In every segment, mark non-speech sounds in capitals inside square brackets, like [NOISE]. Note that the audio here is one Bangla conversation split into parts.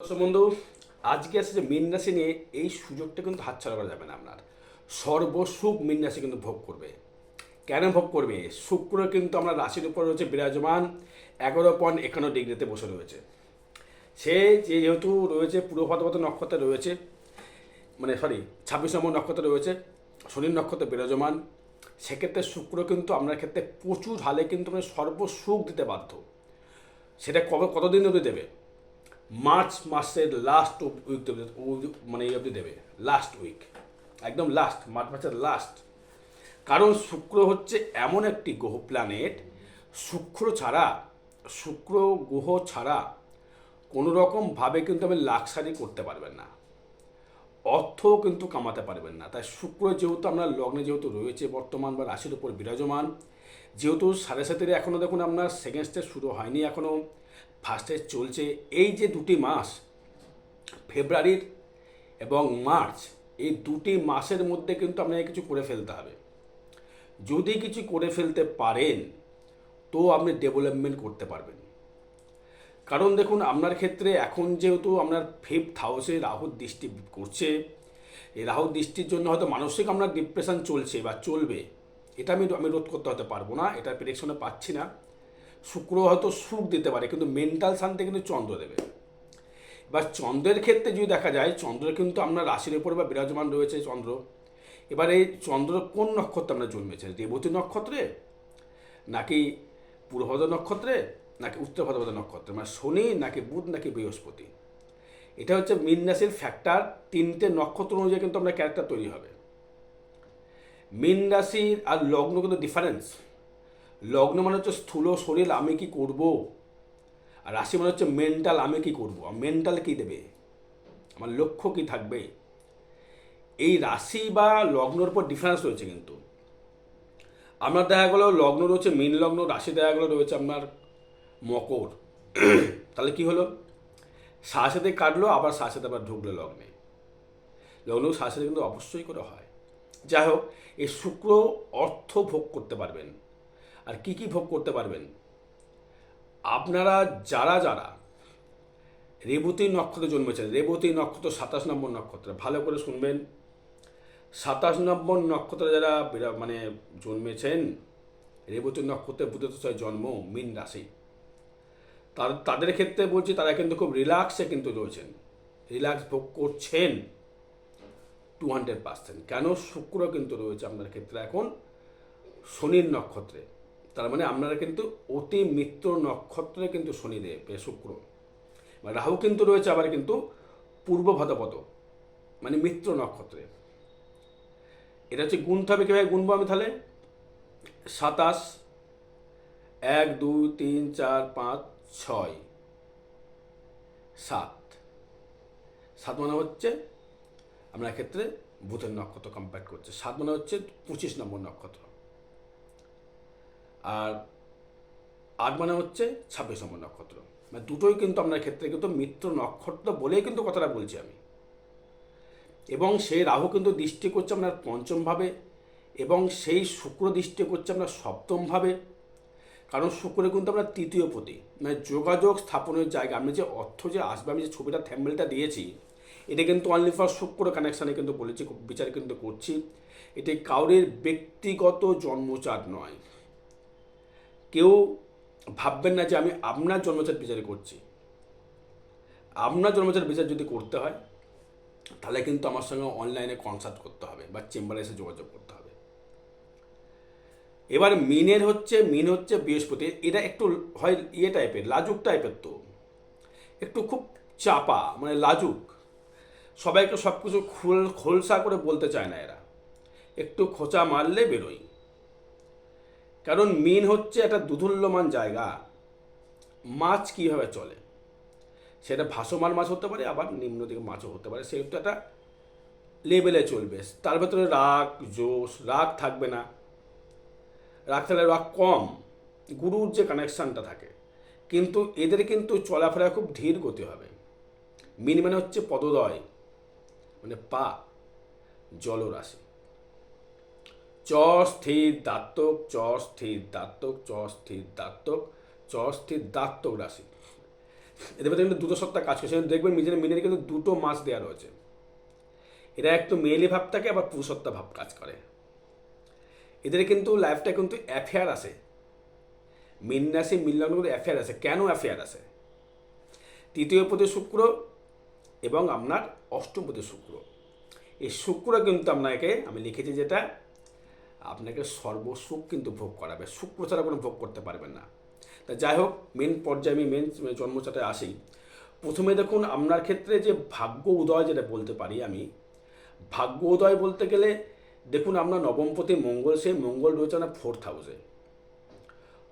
বন্ধু, আজকে আসছে যে মীন রাশি নিয়ে এই সুযোগটা কিন্তু হাতছাড়া করা যাবে না আপনার। সর্বসুখ মীন রাশি কিন্তু ভোগ করবে। কেন ভোগ করবে? শুক্র কিন্তু আমরা রাশির উপর রয়েছে বিরাজমান, এগারো পয়েন্ট একান্ন ডিগ্রিতে বসে রয়েছে। সে যেহেতু রয়েছে পূর্ব ভাদ্রপদ নক্ষত্রে রয়েছে মানে সরি ছাব্বিশ নম্বর নক্ষত্রে রয়েছে শনির নক্ষত্রে বিরাজমান, সেক্ষেত্রে শুক্র কিন্তু আপনার ক্ষেত্রে প্রচুর হালে কিন্তু মানে সর্বসুখ দিতে বাধ্য। সেটা কবে, কতদিন অবধি দেবে? মার্চ মাসের লাস্ট উইক মানে এই অবধি দেবে লাস্ট উইক একদম লাস্ট মার্চ মাসের লাস্ট কারণ শুক্র হচ্ছে এমন একটি গ্রহ প্ল্যানেট শুক্র ছাড়া, শুক্র গ্রহ ছাড়া কোনো রকমভাবে কিন্তু আপনি লাক্সারি করতে পারবেন না। অর্থও কিন্তু কামাতে পারবেন না। তাই শুক্র যেহেতু আপনার লগ্নে যেহেতু রয়েছে বর্তমান বা রাশির উপর বিরাজমান, যেহেতু সাড়ে সাতের এখনও দেখুন আপনার সেকেন্ড স্টেজ শুরু হয়নি এখনও ফার্স্ট চলছে এই যে দুটি মাস, ফেব্রুয়ারির এবং মার্চ, এই দুটি মাসের মধ্যে কিন্তু আপনাকে কিছু করে ফেলতে হবে। যদি কিছু করে ফেলতে পারেন, তো আপনি ডেভেলপমেন্ট করতে পারবেন। কারণ দেখুন, আপনার ক্ষেত্রে এখন যেহেতু আপনার ফিফথ হাউসে রাহুর দৃষ্টি করছে, এই রাহুর দৃষ্টির জন্য হয়তো মানসিক আপনার ডিপ্রেশন চলছে বা চলবে। এটা আমি আমি রোধ করতে হতে পারব না এটা প্রেডিকশনে পাচ্ছি না। শুক্র হয়তো সুখ দিতে পারে, কিন্তু মেন্টাল শান্তি কিন্তু চন্দ্র দেবে। এবার চন্দ্রের ক্ষেত্রে যদি দেখা যায় চন্দ্র কিন্তু আপনার রাশির উপর বা বিরাজমান রয়েছে চন্দ্র। এবার এই চন্দ্র কোন নক্ষত্রে আপনার জন্মেছে? রেবতী নক্ষত্রে? নাকি পূর্বভদ্র নক্ষত্রে? নাকি উত্তর ভদ্রপদ নক্ষত্রে? মানে শনি, নাকি বুধ, নাকি বৃহস্পতি? এটা হচ্ছে মীন রাশির ফ্যাক্টর তিনটে নক্ষত্র অনুযায়ী কিন্তু আপনার ক্যারেক্টার তৈরি হবে। মীন রাশির আর লগ্ন কিন্তু ডিফারেন্স লগ্ন মানে হচ্ছে স্থূল শরীর, আমি কি করব? আর রাশি মানে হচ্ছে মেন্টাল আমি কি করব? মেন্টাল কি দেবে? আমার লক্ষ্য কি থাকবে? এই রাশি বা লগ্নর উপর ডিফারেন্স রয়েছে কিন্তু। আপনার দেখা গেলো, লগ্ন রয়েছে মীন লগ্ন, রাশি দেখা গেলো রয়েছে আপনার মকর। [CLEARS THROAT] তাহলে কি হলো? সাথে কাটলো, আবার সাথে আবার ঢুকলো লগ্নে। লগ্ন সাথে কিন্তু অবশ্যই করে হয়। যাই হোক, এই শুক্র অর্থ ভোগ করতে পারবেন। আর কি কি ভোগ করতে পারবেন? আপনারা যারা যারা রেবতী নক্ষত্রে জন্মেছেন, রেবতী নক্ষত্র সাতাশ নম্বর নক্ষত্র, ভালো করে শুনবেন। সাতাশ নম্বর নক্ষত্রে যারা মানে জন্মেছেন, রেবতী নক্ষত্রে ছয় জন্ম, মিন রাশি। তার তাদের ক্ষেত্রে বলছি, তারা কিন্তু খুব রিল্যাক্সে কিন্তু রয়েছেন। রিল্যাক্স ভোগ করছেন টু হান্ড্রেড পার্সেন্ট কেন? শুক্র কিন্তু রয়েছে আপনার ক্ষেত্রে এখন শনির নক্ষত্রে। তার মানে আপনারা কিন্তু অতি মিত্র নক্ষত্রে কিন্তু শনিদেব শুক্র। মানে রাহু কিন্তু রয়েছে আবার কিন্তু পূর্ব ভাদ্রপদ মানে মিত্র নক্ষত্রে। এটা হচ্ছে গুণতে হবে কীভাবে গুনবো আমি তাহলে? সাতাশ, এক, দুই, তিন, চার, পাঁচ, ছয়, সাত। সাত মানে হচ্ছে আপনার ক্ষেত্রে বুধের নক্ষত্র কম্পেয়ার করছে। সাত মানে হচ্ছে পঁচিশ নম্বর নক্ষত্র। আর আট মানে হচ্ছে ছাব্বিশ নম্বর নক্ষত্র। মানে দুটোই কিন্তু আপনার ক্ষেত্রে কিন্তু মিত্র নক্ষত্র বলেই কিন্তু কথাটা বলছি আমি। এবং সেই রাহু কিন্তু দৃষ্টি করছে আপনার পঞ্চমভাবে এবং সেই শুক্র দৃষ্টি করছে আপনার সপ্তমভাবে কারণ শুক্রে কিন্তু আপনার তৃতীয় পতি। মানে যোগাযোগ স্থাপনের জায়গা। আমি যে অর্থ যে আসবে, আমি যে ছবিটা থ্যাম্বেলটা দিয়েছি, এটা কিন্তু অনলি ফর শুক্র কানেকশানে কিন্তু বলেছি, বিচার কিন্তু করছি। এটি কাউরের ব্যক্তিগত জন্মচার নয়। কেউ ভাববেন না যে আমি আপনার জন্মচার বিচার করছি। আপনার জন্মচার বিচার যদি করতে হয়, তাহলে কিন্তু আমার সঙ্গে অনলাইনে কনসাল্ট করতে হবে বা চেম্বারে এসে যোগাযোগ করতে হবে। এবার মিনের হচ্ছে মিন হচ্ছে বৃহস্পতি। এটা একটু হয় ইয়ে টাইপের লাজুক টাইপের তো। একটু খুব চাপা মানে লাজুক। সবাই একটু সব কিছু খোল, খোলসা করে বলতে চায় না এরা। একটু খোঁচা মারলে বেরোয় কারণ মিন হচ্ছে একটা দুধুল্যমান জায়গা। মাছ কীভাবে চলে? সেটা ভাসমান মাছ হতে পারে, আবার নিম্ন দিকে মাছও হতে পারে। সেহেতু একটা লেভেলে চলবে। তার ভেতরে রাগ, জোশ, রাগ থাকবে না। রাগ থাকলে রাগ কম। গুরুর যে কানেকশানটা থাকে। কিন্তু এদের কিন্তু চলাফেরা খুব ধীর গতি হবে। মিন মানে হচ্ছে পদদয় মানে পা, জলরাশি। চ স্থির দাত্তক চ স্থির দাত্তক চ স্থির দাত্তক চ স্থির দাত্তক রাশি। এদের মধ্যে কিন্তু দুটো সত্তা কাজ করছে দেখবেন মিনের মিনের কিন্তু দুটো মাস দেওয়া রয়েছে। এরা একটু মেয়েলি ভাব থাকে, আবার পুরুষত্বা ভাব কাজ করে। এদের কিন্তু লাইফটা কিন্তু অ্যাফেয়ার আসে মিন রাশি, মিন লগ্ন কিন্তু অ্যাফেয়ার আসে কেন অ্যাফেয়ার আসে তৃতীয় পদে শুক্র এবং আপনার অষ্টম পদে শুক্র। এই শুক্র কিন্তু আপনাকে, আমি লিখেছি যেটা আপনাকে সর্বসুখ কিন্তু ভোগ করাবে। শুক্র ছাড়া কোনো ভোগ করতে পারবেন না। তা যাই হোক, মেন পর্যায়ে আমি মেন জন্মচাটে আসি। প্রথমে দেখুন, আপনার ক্ষেত্রে যে ভাগ্য উদয় যেটা বলতে পারি আমি, ভাগ্য উদয় বলতে গেলে, দেখুন, আপনার নবমপতি মঙ্গল, সেই মঙ্গল রয়েছে না ফোর্থ হাউসে।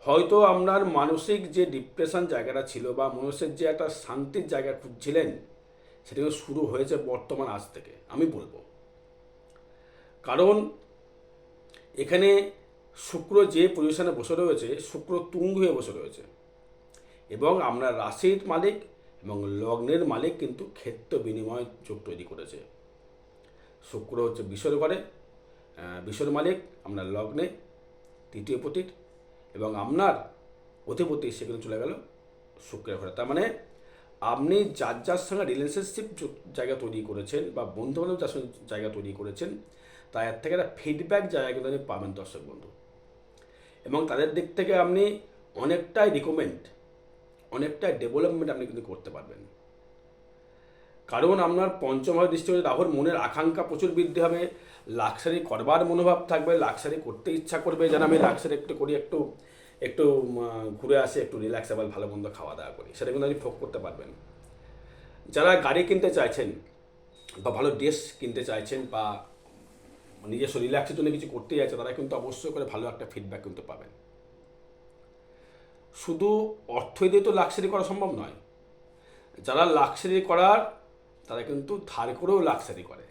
হয়তো আপনার মানসিক যে ডিপ্রেশন জায়গাটা ছিল বা মানুষের যে একটা শান্তির জায়গা খুঁজছিলেন, সেটা শুরু হয়েছে বর্তমান আজ থেকে, আমি বলব। কারণ এখানে শুক্র যে পজিশনে বসে রয়েছে, শুক্র তুঙ্গ হয়ে বসে রয়েছে। এবং আমরা রাশির মালিক এবং লগ্নের মালিক কিন্তু ক্ষেত্র বিনিময় যোগ তৈরি করেছে। শুক্র হচ্ছে বিশ্বর ঘরে বিশ্বর মালিক, আমরা লগ্নে, তৃতীয় পতির এবং আপনার অধিপতি সেখানে চলে গেল শুক্রের ঘরে। তার মানে আপনি যার যার সঙ্গে রিলেশনশিপ জায়গা তৈরি করেছেন বা বন্ধু বান্ধব যার সঙ্গে জায়গা তৈরি করেছেন তার থেকে একটা ফিডব্যাক জায়গা কিন্তু আপনি পাবেন দর্শক বন্ধু। এবং তাদের দিক থেকে আপনি অনেকটাই রিকমেন্ড অনেকটাই ডেভেলপমেন্ট আপনি কিন্তু করতে পারবেন। কারণ আপনার পঞ্চমভাবে দৃষ্টি হলে রাহুর মনের আকাঙ্ক্ষা প্রচুর বৃদ্ধি হবে লাক্সারি করবার মনোভাব থাকবে লাক্সারি করতে ইচ্ছা করবে, যেন আমি লাক্সারি একটু করি, একটু একটু ঘুরে আসি, একটু রিল্যাক্সেবল ভালো মন্দ খাওয়া দাওয়া করি, সেটা কিন্তু আপনি ভোগ করতে পারবেন। যারা গাড়ি কিনতে চাইছেন বা ভালো ড্রেস কিনতে চাইছেন বা নিজস্ব রিল্যাক্সের জন্য কিছু করতে চাইছে তারা কিন্তু অবশ্যই করে ভালো একটা ফিডব্যাক কিন্তু পাবেন। শুধু অর্থ দিয়ে তো লাক্সারি করা সম্ভব নয়। যারা লাক্সারি করার, তারা কিন্তু ধার করেও লাক্সারি করে।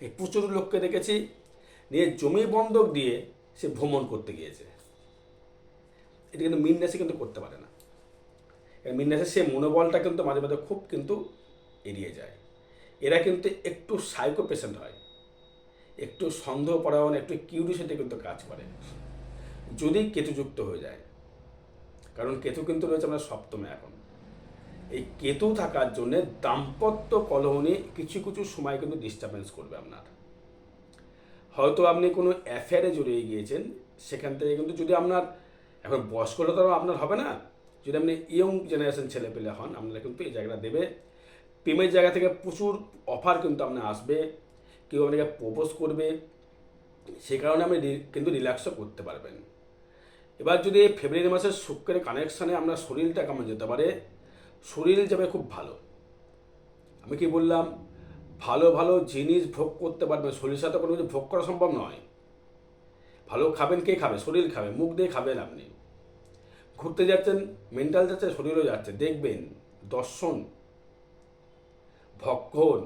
এই প্রচুর লোককে দেখেছি, নিয়ে জমি বন্ধক দিয়ে সে ভ্রমণ করতে গিয়েছে। এটা কিন্তু মিন রাশি কিন্তু করতে পারে না। মিন রাশির সে মনোবলটা কিন্তু মাঝে মাঝে খুব কিন্তু এড়িয়ে যায়। এরা কিন্তু একটু সাইকো পেশেন্ট হয়। একটু সন্দেহপরায়ণ একটু কিউরিসিটি কিন্তু কাজ করে। যদি কেতুযুক্ত হয়ে যায়, কারণ কেতু কিন্তু রয়েছে আমরা সপ্তমে এখন। এই কেতু থাকার জন্যে দাম্পত্য কলহনে কিছু কিছু সময় কিন্তু ডিস্টারবেন্স করবে আপনার। হয়তো আপনি কোনো অ্যাফেয়ারে জড়িয়ে গিয়েছেন, সেখান থেকে কিন্তু যদি আপনার, এখন বয়স্কতা তো আপনার হবে না। যদি আপনি ইয়ং জেনারেশন ছেলে পেলে হন, আপনারা কিন্তু এই জায়গাটা দেবে। প্রেমের জায়গা থেকে প্রচুর অফার কিন্তু আপনার আসবে। কেউ আপনাকে প্রপোজ করবে, সে কারণে আপনি কিন্তু রিল্যাক্সও করতে পারবেন। এবার যদি ফেব্রুয়ারি মাসের শুক্রের কানেকশানে আপনার শরীরটা কেমন যেতে পারে? শরীর যাবে খুব ভালো। আমি কি বললাম? ভালো ভালো জিনিস ভোগ করতে পারবেন শরীর সাথে কোনো কিছু ভোগ করা সম্ভব নয়। ভালো খাবেন কে খাবে? শরীর খাবে, মুখ দিয়ে খাবেন আপনি। ঘুরতে যাচ্ছেন মেন্টাল যাচ্ছে শরীরও যাচ্ছে, দেখবেন, দর্শন, ভক্ষণ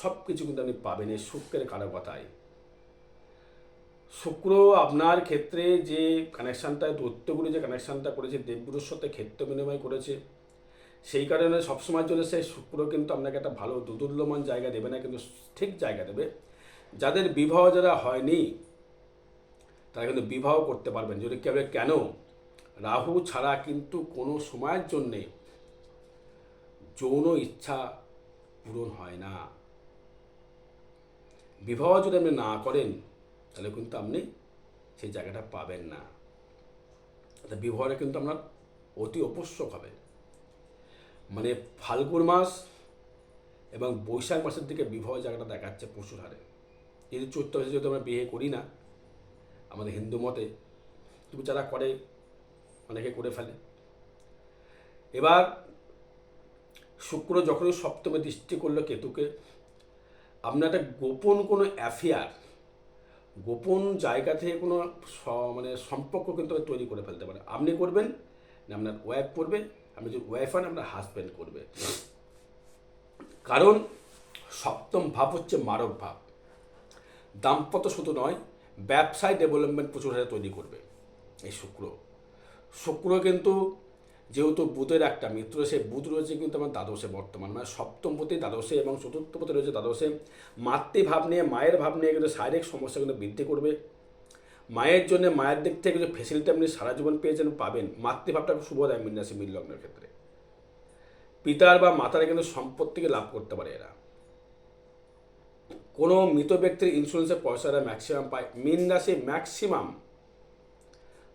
সব কিছু কিন্তু আপনি পাবেন এই শুক্রের কারও কথায় শুক্র আপনার ক্ষেত্রে যে কানেকশানটা দৈত্যগুরু যে কানেকশানটা করেছে, দেবগুরুর সাথে ক্ষেত্র বিনিময় করেছে, সেই কারণে সবসময়ের জন্য সেই শুক্র কিন্তু আপনাকে একটা ভালো দুদুল্যমান জায়গা দেবে না, কিন্তু ঠিক জায়গা দেবে। যাদের বিবাহ যারা হয়নি, তারা কিন্তু বিবাহ করতে পারবেন। যদি কেউ কেন? রাহু ছাড়া কিন্তু কোনো সময়ের জন্যে যৌন ইচ্ছা পূরণ হয় না। বিবাহ যদি আপনি না করেন, তাহলে কিন্তু আপনি সেই জায়গাটা পাবেন না। বিবাহটা কিন্তু আপনার অতি অবশ্যক হবে। মানে ফাল্গুন মাস এবং বৈশাখ মাসের দিকে বিবাহ জায়গাটা দেখাচ্ছে প্রচুর হারে। যদি চৈত্র মাসে যেহেতু আমরা বিয়ে করি না, আমাদের হিন্দু মতে তবু যারা করে, অনেকে করে ফেলে। এবার শুক্র যখনই সপ্তমে দৃষ্টি করল কেতুকে আপনার একটা গোপন কোনো অ্যাফেয়ার গোপন জায়গা থেকে কোনো মানে সম্পর্ক কিন্তু তৈরি করে ফেলতে পারে আপনি করবেন না আপনার ওয়াইফ করবে, আপনি যদি ওয়াইফ হন, আপনার হাজব্যান্ড করবে। কারণ সপ্তম ভাব হচ্ছে মারক ভাব। দাম্পত্য শুধু নয়, ব্যবসায় ডেভেলপমেন্ট প্রচুর হারে তৈরি করবে এই শুক্র। শুক্র কিন্তু যেহেতু বুধের একটা মিত্র সে বুধ রয়েছে কিন্তু আমার দ্বাদশে বর্তমান। মানে সপ্তম পতি দ্বাদশে এবং চতুর্থ পথে রয়েছে দ্বাদশে। মাতৃভাব নিয়ে, মায়ের ভাব নিয়ে কিন্তু শারীরিক সমস্যা কিন্তু বৃদ্ধি করবে। মায়ের জন্য, মায়ের দিক থেকে যে ফেসিলিটি আপনি সারা জীবন পেয়েছেন, পাবেন। মাতৃভাবটা শুভ দেয় মিন্নাসী মিল লগ্নের ক্ষেত্রে। পিতার বা মাতারা কিন্তু সম্পত্তিকে লাভ করতে পারে এরা। কোনো মৃত ব্যক্তির ইন্স্যুরেন্সের পয়সা এরা ম্যাক্সিমাম পায়। মিন রাশি ম্যাক্সিমাম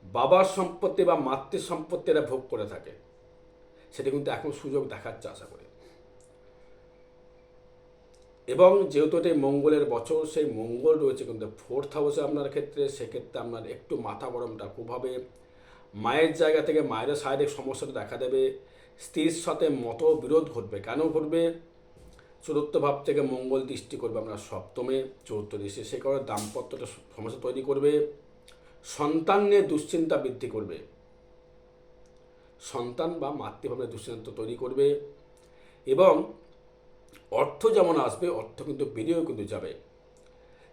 বাবার সম্পত্তি বা মাতৃ সম্পত্তি এরা ভোগ করে থাকে। সেটা কিন্তু এখন সুযোগ দেখাচ্ছে আশা করি। এবং যেহেতু এটি মঙ্গলের বছর, সেই মঙ্গল রয়েছে কিন্তু ফোর্থ হাউসে আপনার ক্ষেত্রে, সেক্ষেত্রে আপনার একটু মাথা গরমটা খুব হবে। মায়ের জায়গা থেকে মায়ের শারীরিক সমস্যাটা দেখা দেবে। স্ত্রীর সাথে মত বিরোধ ঘটবে। কেন ঘটবে? চতুর্থ ভাব থেকে মঙ্গল দৃষ্টি করবে আপনার সপ্তমে। চতুর্থ দৃষ্টি সে কারণে দাম্পত্যটা সমস্যা তৈরি করবে। সন্তান নিয়ে দুশ্চিন্তা বৃদ্ধি করবে। সন্তান বা মাতৃভাবের দুশ্চিন্তা তৈরি করবে এবং অর্থ যেমন আসবে, অর্থ কিন্তু বেরিয়েও কিন্তু যাবে।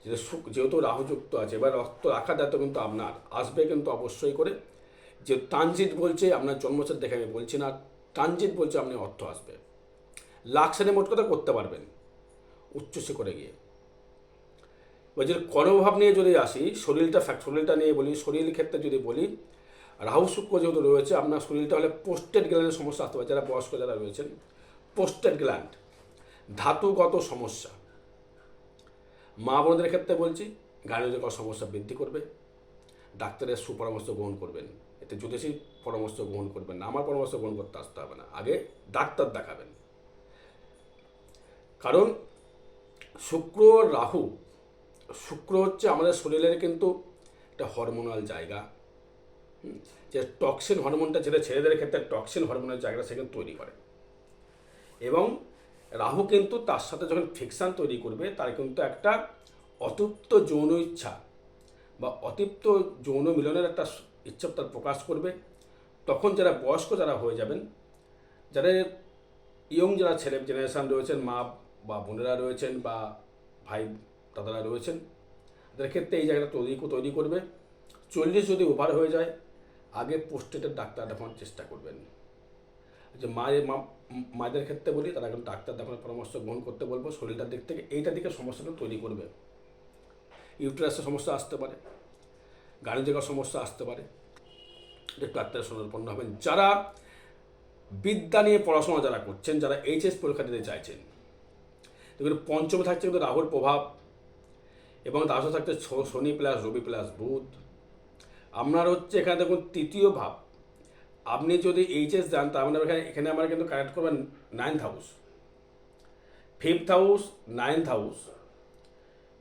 যেটা যেহেতু রাহুযুক্ত আছে, এবার অর্থ রাখার দায়িত্ব কিন্তু আপনার, আসবে কিন্তু অবশ্যই করে। যে ট্রানজিট বলছে, আপনার জন্মসার দেখে আমি বলছি না ট্রানজিট বলছে আপনি অর্থ আসবে। লাক্সারি মোট কথা করতে পারবেন, উচ্চশিখরে গিয়ে। এবার যদি কর্মভাব নিয়ে যদি আসি, শরীরটা শরীরটা নিয়ে বলি শরীরের ক্ষেত্রে যদি বলি, রাহু, শুক্র যেহেতু রয়েছে, আপনার শরীরটা হলে পোস্টেড গ্ল্যান্ডের সমস্যা আসতে পারে, যারা বয়স্ক যারা রয়েছেন পোস্টেড গ্ল্যান্ড ধাতুগত সমস্যা। মা বোনদের ক্ষেত্রে বলছি গাড়িজগত সমস্যা বৃদ্ধি করবে, ডাক্তারের সুপরামর্শ গ্রহণ করবেন, এতে জ্যোতিষী পরামর্শ গ্রহণ করবেন না, আমার পরামর্শ গ্রহণ করতে আসতে হবে না, আগে ডাক্তার দেখাবেন। কারণ শুক্র, রাহু শুক্র হচ্ছে আমাদের শরীরের কিন্তু একটা হরমোনাল জায়গা। যে টক্সিন হরমোনটা যেটা ছেলেদের ক্ষেত্রে টক্সিন হরমোনের জায়গাটা সেখানে তৈরি করে। এবং রাহু কিন্তু তার সাথে যখন ফিকশান তৈরি করবে, তার কিন্তু একটা অতৃপ্ত যৌন ইচ্ছা বা অতৃপ্ত যৌন মিলনের একটা ইচ্ছা তার প্রকাশ করবে। তখন যারা বয়স্ক যারা হয়ে যাবেন যাদের ইয়ং যারা ছেলে জেনারেশান রয়েছেন, মা বা বোনেরা রয়েছেন বা ভাই দাদারা রয়েছেন। তাদের ক্ষেত্রে এই জায়গাটা তৈরি তৈরি করবে। চল্লিশ যদি ওভার হয়ে যায়, আগে পোস্টেটের ডাক্তার দেখানোর চেষ্টা করবেন। যে মায়ের মায়েদের ক্ষেত্রে বলি, তারা এখন ডাক্তার দেখানোর পরামর্শ গ্রহণ করতে বলব। শরীরটার দিক থেকে এইটা দিকে সমস্যাটা তৈরি করবে। ইউটেরাসের সমস্যা আসতে পারে। গাড়ি জায়গার সমস্যা আসতে পারে। একটু সন্ধান হবেন। যারা বিদ্যা নিয়ে পড়াশোনা যারা করছেন, যারা এইচএস পরীক্ষা দিতে চাইছেন, দেখুন, পঞ্চমে থাকছে কিন্তু রাহুর প্রভাব। এবং তার সাথে থাকছে শনি প্লাস রবি প্লাস বুধ। আপনার হচ্ছে এখানে দেখুন, তৃতীয় ভাব। আপনি যদি এইচএস যান, তার মানে এখানে এখানে আমরা কিন্তু কানেক্ট করবেন ninth house fifth house ninth house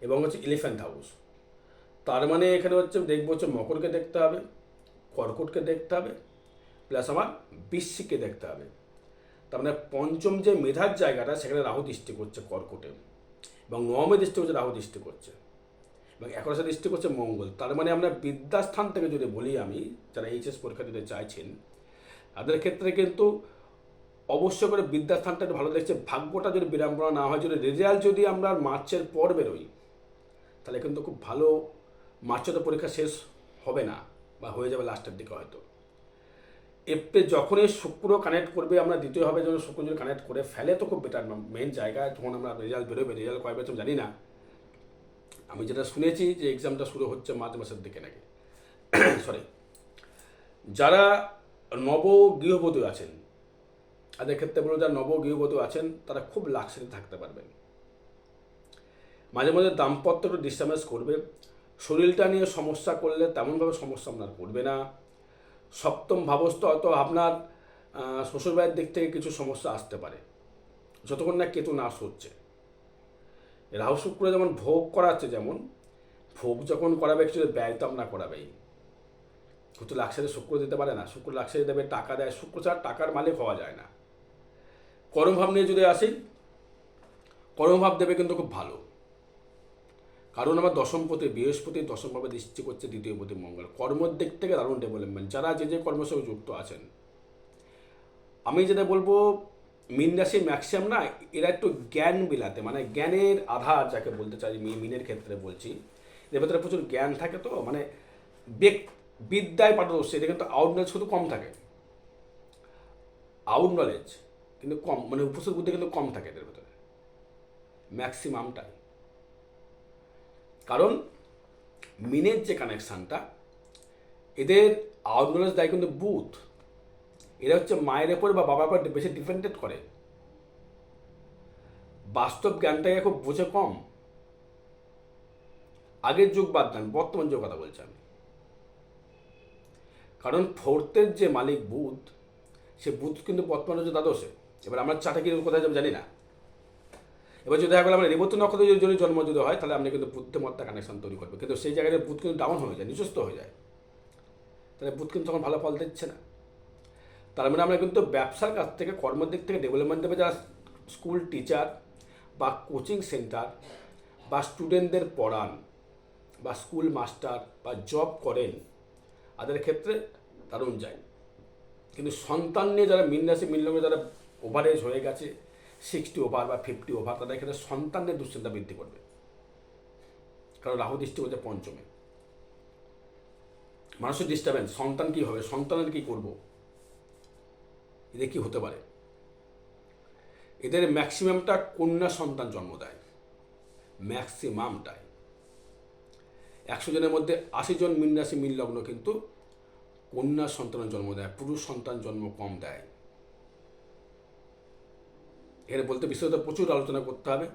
এবং হচ্ছে ইলেভেন্থ হাউস তার মানে এখানে হচ্ছে দেখব হচ্ছে মকরকে দেখতে হবে, কর্কটকে দেখতে হবে প্লাস আমার বৃশ্চিককে দেখতে হবে। তার মানে পঞ্চম যে মেধার জায়গাটা, সেখানে রাহু দৃষ্টি করছে কর্কটে, এবং নবমে দৃষ্টি করছে রাহু দৃষ্টি করছে। এবং একাদশে দৃষ্টি করছে মঙ্গল। তার মানে আমরা বিদ্যাস্থান থেকে যদি বলি আমি, যারা এইচএস পরীক্ষা দিতে চাইছেন, তাদের ক্ষেত্রে কিন্তু অবশ্য করে বিদ্যাস্থানটা একটু ভালো দেখছে। ভাগ্যটা যদি বিড়ম্বনা না হয়, যদি রেজাল্ট যদি আমরা মার্চের পর বেরোই, তাহলে কিন্তু খুব ভালো মার্চে তো পরীক্ষা শেষ হবে না বা হয়ে যাবে লাস্টের দিকে হয়তো। এপ্রিল যখনই শুক্র কানেক্ট করবে, আমরা দ্বিতীয়ভাবে যখন শুক্র যদি কানেক্ট করে ফেলে, তো খুব বেটার মেন জায়গায় যখন আমরা রেজাল্ট বেরোবে, রেজাল্ট কয় বেরোবে জানি না। আমি যেটা শুনেছি যে এক্সামটা শুরু হচ্ছে মার্চ মাসের দিকে নাকি। সরি যারা নব গৃহবধূ আছেন, তাদের ক্ষেত্রে বলব যারা নব গৃহবধূ আছেন, তারা খুব লাক্সারি থাকতে পারবেন। মাঝে মাঝে দাম্পত্য একটু ডিস্টার্বেন্স করবে। শরীরটা নিয়ে সমস্যা করলে তেমনভাবে সমস্যা আপনার করবে না। সপ্তম ভাবস্থ হয়তো আপনার শ্বশুরবাড়ির দিক থেকে কিছু সমস্যা আসতে পারে। যতক্ষণ না কেতু নাশ হচ্ছে। রাহু শুক্র যেমন ভোগ করাচ্ছে যেমন, ভোগ যখন করাবে একচুয়ালি ব্যয় তো আপনার করাবেই। কিন্তু লাক্সারি শুক্র দিতে পারে না। শুক্র লাক্সারি দেবে, টাকা দেয়। শুক্র ছাড়া টাকার মালিক হওয়া যায় না। কর্মভাব নিয়ে যদি আসি, কর্মভাব দেবে কিন্তু খুব ভালো। কারণ আমার দশমপতি বৃহস্পতি দশমভাবে দৃষ্টি করছে দ্বিতীয় পতি মঙ্গল। কর্মের দিক থেকে দারুণ ডেভেলপমেন্ট যারা যে যে কর্মের সঙ্গে যুক্ত আছেন, আমি যেটা বলব মিন রাশি ম্যাক্সিমাম না, এরা একটু জ্ঞান বিলাতে মানে জ্ঞানের আধার যাকে বলতে চাই মিনের ক্ষেত্রে বলছি। এর ভেতরে প্রচুর জ্ঞান থাকে তো মানে বিদ্যায় পারদর্শী এটা কিন্তু আউট নলেজ শুধু কম থাকে। আউট নলেজ কিন্তু কম মানে উপস্থিত বুদ্ধি কিন্তু কম থাকে এদের ভেতরে। ম্যাক্সিমামটাই কারণ মিনের যে কানেকশানটা এদের আউট নলেজ দেয় কিন্তু বুথ এরা হচ্ছে মায়ের উপর বা বাবার উপর বেশি ডিপেন্ডেন্ট করে। বাস্তব জ্ঞানটাকে খুব বোঝে কম। আগের যুগ বাদ দেন, বর্তমান যুগ কথা বলছি আমি। কারণ ফোর্থের যে মালিক বুধ, সে বুধ কিন্তু বর্তমানে হচ্ছে দ্বাদশে। এবার আমরা চাটা কি কোথায় যাবে জানি না। এবার যদি দেখা গেলো আমরা রেবতী নক্ষত্রের যদি জন্ম যদি হয়, তাহলে আপনি কিন্তু বুদ্ধিমত্তা কানেকশন তৈরি করবে। কিন্তু সেই জায়গায় বুধ কিন্তু ডাউন হয়ে যায় নিজস্ব হয়ে যায়। তাহলে বুধ কিন্তু তখন ভালো ফল দিচ্ছে না। তার মানে আমরা কিন্তু ব্যবসার কাছ থেকে, কর্মের দিক থেকে ডেভেলপমেন্ট দেবে যারা স্কুল টিচার বা কোচিং সেন্টার বা স্টুডেন্টদের পড়ান বা স্কুল মাস্টার বা জব করেন, তাদের ক্ষেত্রে দারুণ যায়। কিন্তু সন্তান নিয়ে যারা মিনরাশি মিনলঙ্গে যারা ওভারেজ হয়ে গেছে সিক্সটি ওভার বা ফিফটি ওভার তাদের ক্ষেত্রে সন্তানদের দুশ্চিন্তা বৃদ্ধি করবে। কারণ রাহু দৃষ্টি হচ্ছে পঞ্চমে। মানুষের ডিস্টার্বেন্স সন্তান কী হবে? সন্তানের কী করব? এদের কী হতে পারে? এদের ম্যাক্সিমামটা কন্যা সন্তান জন্ম দেয়। ম্যাক্সিমামটাই। একশো জনের মধ্যে আশি জন মিল লগ্ন কিন্তু কন্যা সন্তানের জন্ম দেয়, পুরুষ সন্তান জন্ম কম দেয়। এখানে বলতে বিস্তারিত প্রচুর আলোচনা করতে হবে।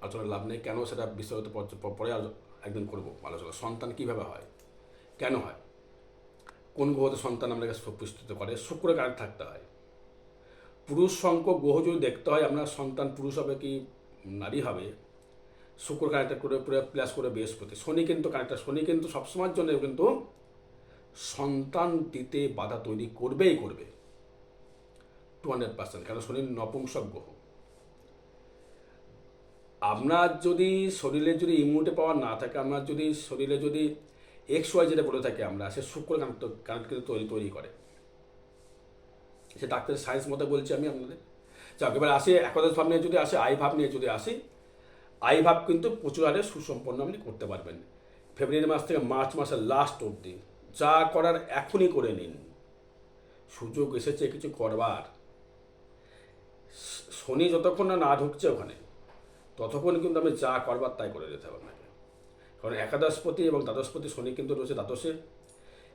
আলোচনার লাভ নেই। কেন সেটা বিস্তারিত পর- একদিন করব আলোচনা। সন্তান কীভাবে হয়? কেন হয়? কোন গ্রহতে সন্তান আমাদেরকে প্রস্তুত করে শুক্র কারণ থাকতে হয়। পুরুষ সংখ্যক গ্রহ যদি দেখতে হয় আপনার সন্তান পুরুষ হবে কি নারী হবে শুক্র কানেক্টার করে প্লাস করে বৃহস্পতি শনি কিন্তু কানেক্টার শনি কিন্তু সবসময়ের জন্য কিন্তু সন্তান দিতে বাধা তৈরি করবেই করবে। টু হান্ড্রেড পার্সেন্ট কারণ শনির নপুংসক গ্রহ। আপনার যদি শরীরে যদি ইমিউনিটি পাওয়ার না থাকে আপনার যদি শরীরে যদি এক্স ওয়াই যেটা বলে থাকি আমরা, সে শুক্র কানেক্ট কিন্তু তৈরি তৈরি করে। সে ডাক্তারের সায়েন্স মতো বলছি আমি আপনাদের। যাক, এবার আসি একাদশ ভাব নিয়ে যদি আসে আই ভাব নিয়ে যদি আসি আই ভাব কিন্তু প্রচুর হারে সুসম্পন্ন আপনি করতে পারবেন। ফেব্রুয়ারি মাস থেকে মার্চ মাসের লাস্ট অবধি, যা করার এখনই করে নিন। সুযোগ এসেছে কিছু করবার। শনি যতক্ষণ না ঢুকছে ওখানে, ততক্ষণ কিন্তু আমি যা করবার তাই করে যেতে হবে। কারণ একাদশপতি এবং দ্বাদশপতি শনি কিন্তু রয়েছে দ্বাদশে।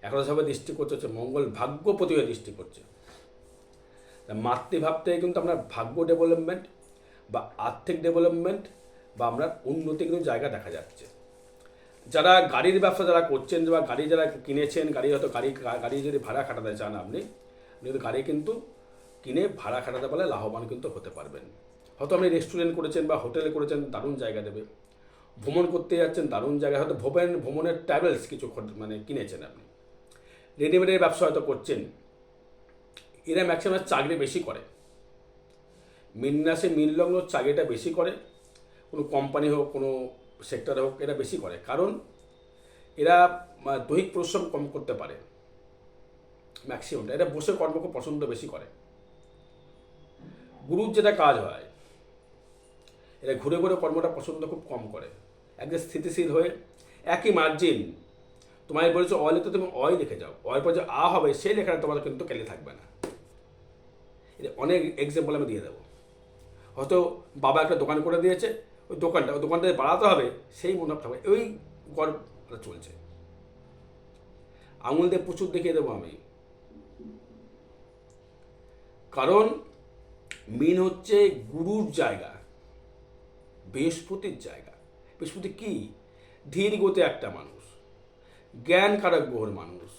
একাদশভাবে দৃষ্টি করছে হচ্ছে মঙ্গল ভাগ্যপতি হয়ে দৃষ্টি করছে। মাতৃভাব থেকে কিন্তু আপনার ভাগ্য ডেভেলপমেন্ট বা আর্থিক ডেভেলপমেন্ট বা আপনার উন্নতি কিন্তু জায়গা দেখা যাচ্ছে। যারা গাড়ির ব্যবসা যারা করছেন বা গাড়ি যারা কিনেছেন, গাড়ি হয়তো গাড়ি গাড়ি যদি ভাড়া খাটাতে চান আপনি আপনি কিন্তু গাড়ি কিন্তু কিনে ভাড়া খাটাতে পারলে লাভবান কিন্তু হতে পারবেন। হয়তো আপনি রেস্টুরেন্ট করেছেন বা হোটেলে করেছেন, দারুণ জায়গা দেবে। ভ্রমণ করতে যাচ্ছেন দারুণ জায়গায়। হয়তো ভ্রমণ ভ্রমণের ট্রাভেলস কিছু মানে কিনেছেন আপনি। রেডিমেডের ব্যবসা হয়তো করছেন। এরা ম্যাক্সিমাম চাকরি বেশি করে। মিনরাশি মিনলগ্ন চাকরিটা বেশি করে। কোনো কোম্পানি হোক, কোনো সেক্টরে হোক এরা বেশি করে। কারণ এরা দৈহিক পরিশ্রম কম করতে পারে। ম্যাক্সিমামটা এরা বসে কর্ম খুব পছন্দ বেশি করে। গুরুর যেটা কাজ হয়, এরা ঘুরে ঘুরে কর্মটা পছন্দ খুব কম করে। একদম স্থিতিশীল হয়ে একই মার্জিন তোমায় বলেছ অয়েলে তো তুমি অয় লিখে যাও। অয়ের পর যে আ হবে সেই লেখাটা তোমার কিন্তু কেলে থাকবে না। অনেক এক্সাম্পল আমি দিয়ে দেবো। হয়তো বাবা একটা দোকান করে দিয়েছে, ওই দোকানটা ওই দোকানটা বাড়াতে হবে, সেই মনে হবে, ওই গড়টা চলছে। আঙুল দিয়ে প্রচুর দেখিয়ে দেবো আমি। কারণ মিন হচ্ছে গুরুর জায়গা, বৃহস্পতির জায়গা। বৃহস্পতি কি? ধীর গতি একটা মানুষ। জ্ঞান কারক গ্রহর মানুষ।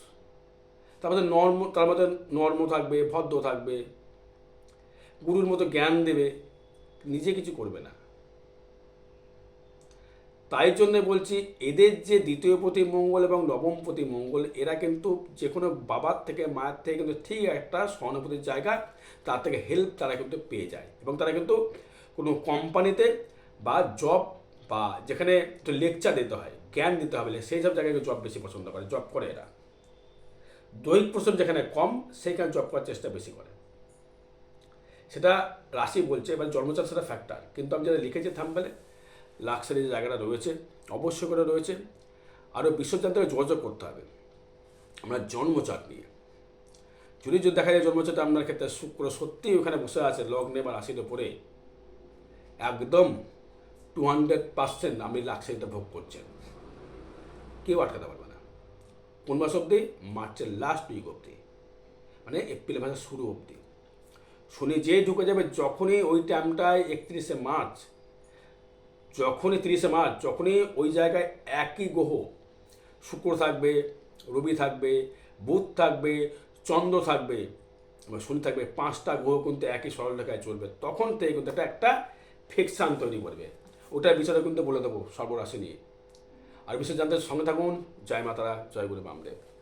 তার মধ্যে নর্ম, তার মধ্যে নর্ম থাকবে, ভদ্র থাকবে। গুরুর মতো জ্ঞান দেবে, নিজে কিছু করবে না। তাই জন্য বলছি, এদের যে দ্বিতীয় প্রতি মঙ্গল এবং নবম প্রতি মঙ্গল, এরা কিন্তু যে কোনো বাবার থেকে, মায়ের থেকে কিন্তু ঠিক একটা সহানুভূতির জায়গা, তার থেকে হেল্প তারা কিন্তু পেয়ে যায়। এবং তারা কিন্তু কোনো কোম্পানিতে বা জব বা যেখানে একটু লেকচার দিতে হয়, জ্ঞান দিতে হবে, সেই সব জায়গায় জব বেশি পছন্দ করে জব করে এরা। দৈহিক পরিশ্রম যেখানে কম, সেইখানে জব করার চেষ্টা বেশি করে। সেটা রাশি বলছে, এবার জন্মচার সেটা ফ্যাক্টর কিন্তু আমি যেটা লিখেছি থাম্বেলে লাক্সারি যে জায়গাটা রয়েছে, অবশ্যই করে রয়েছে। আরও বিশ্বজান থেকে যোগাযোগ করতে হবে। আমরা জন্মচার নিয়ে। যদি যদি দেখা যায় জন্মচারটা আপনার ক্ষেত্রে শুক্র সত্যিই ওখানে বসে আছে, লগ্নে বা রাশির ওপরে একদম টু হান্ড্রেড পার্সেন্ট আপনি লাক্সারিটা ভোগ করছেন কেউ আটকাতে পারবে না। কোন মাস অবধি? মার্চের লাস্ট উইক অবধি। মানে এপ্রিল মাসের শুরু অবধি। শনি যে ঢুকে যাবে যখনই ওই টাইমটায় একত্রিশে মার্চ, যখনই তিরিশে মার্চ, যখনই ওই জায়গায় একই গ্রহ, শুক্র থাকবে, রবি থাকবে, বুধ থাকবে, চন্দ্র থাকবে শনি থাকবে, পাঁচটা গ্রহ কিন্তু একই সরলরেখায় চলবে, তখন থেকে কিন্তু একটা একটা ফিকশান তৈরি করবে। ওটার বিচারে কিন্তু বলে দেবো সর্বরাশি নিয়ে। আর বিশেষ জানতে সঙ্গে থাকুন। জয় মাতারা, জয় গুরু বামদেব।